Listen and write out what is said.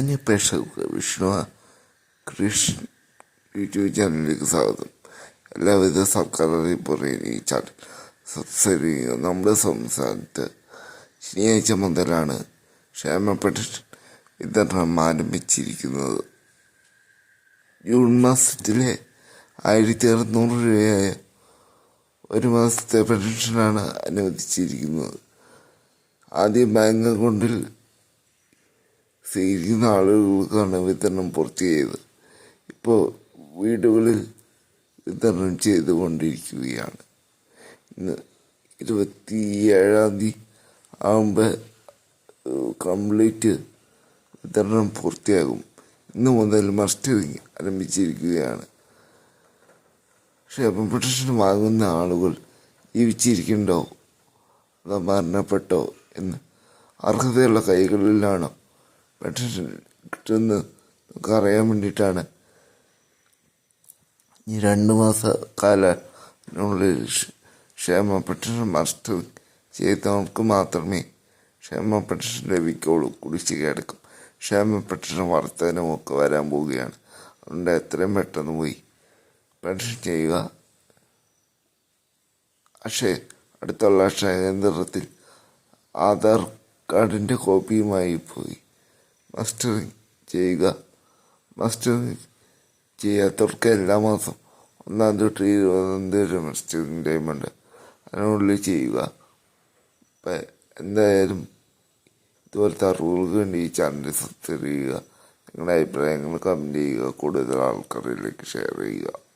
മാന്യ പ്രേക്ഷകർക്ക് വിഷ്ണു കൃഷ്ണ യൂട്യൂബ് ചാനലിലേക്ക് സ്വാഗതം എല്ലാവിധ സർക്കാർ പറയുന്ന ഈ ചാനൽ സബ്സ്ക്രൈബ് ചെയ്യുക നമ്മുടെ സംസ്ഥാനത്ത് ശനിയാഴ്ച മുതലാണ് ക്ഷേമ പെൻഷൻ വിതരണം ആരംഭിച്ചിരിക്കുന്നത്. ജൂൺ മാസത്തിലെ ആയിരത്തി അറുന്നൂറ് രൂപയായ ഒരു മാസത്തെ പെൻഷനാണ് അനുവദിച്ചിരിക്കുന്നത്. ആദ്യം ബാങ്ക് അക്കൗണ്ടിൽ സ്വീകരിക്കുന്ന ആളുകൾക്കാണ് വിതരണം പൂർത്തിയായത് ഇപ്പോൾ വീടുകളിൽ വിതരണം ചെയ്തുകൊണ്ടിരിക്കുകയാണ്. ഇന്ന് ഇരുപത്തി ഏഴാം തീയതി ആകുമ്പോൾ കംപ്ലീറ്റ് വിതരണം പൂർത്തിയാകും. ഇന്ന് മുതൽ മസ്റ്ററിങ് ആരംഭിച്ചിരിക്കുകയാണ്. ക്ഷേമ പെൻഷൻ വാങ്ങുന്ന ആളുകൾ ജീവിച്ചിരിക്കണ്ടോ? അതോ മരണപ്പെട്ടോ എന്ന് അർഹതയുള്ള കൈകളിലാണോ പെൻഷൻ കിട്ടുമെന്ന് നമുക്ക് അറിയാൻ വേണ്ടിയിട്ടാണ്. ഈ രണ്ട് മാസ കാലിനുള്ളിൽ ക്ഷേമ പെൻഷൻ മസ്റ്റ് ചെയ്തവർക്ക് മാത്രമേ ക്ഷേമ പെൻഷൻ ലഭിക്കുള്ളൂ. കുടിശ്ശിക അടക്കം ക്ഷേമ പെൻഷൻ ഒക്കെ വരാൻ പോവുകയാണ്. അതുകൊണ്ട് എത്രയും പെട്ടെന്ന് പോയി പെൻഷൻ ചെയ്യുക. പക്ഷേ അടുത്തുള്ള അക്ഷയ കേന്ദ്രത്തിൽ ആധാർ കാർഡിന്റെ കോപ്പിയുമായി പോയി. മസ്റ്ററിങ് ചെയ്യുക. മസ്റ്ററിങ് ചെയ്യാത്തവർക്ക് എല്ലാ മാസം ഒന്നാം തൊട്ട് ഇരുപതാം മസ്റ്ററിങ് ടൈമുണ്ട് അതിനുള്ളിൽ ചെയ്യുക. അപ്പം എന്തായാലും ഇതുപോലത്തെ അറിവുകൾക്ക് വേണ്ടി ഈ ചാനൽ സബ്സ്ക്രൈബ് ചെയ്യുക നിങ്ങളുടെ അഭിപ്രായങ്ങൾ കമന്റ് ചെയ്യുക. കൂടുതൽ ആൾക്കാരിലേക്ക് ഷെയർ ചെയ്യുക.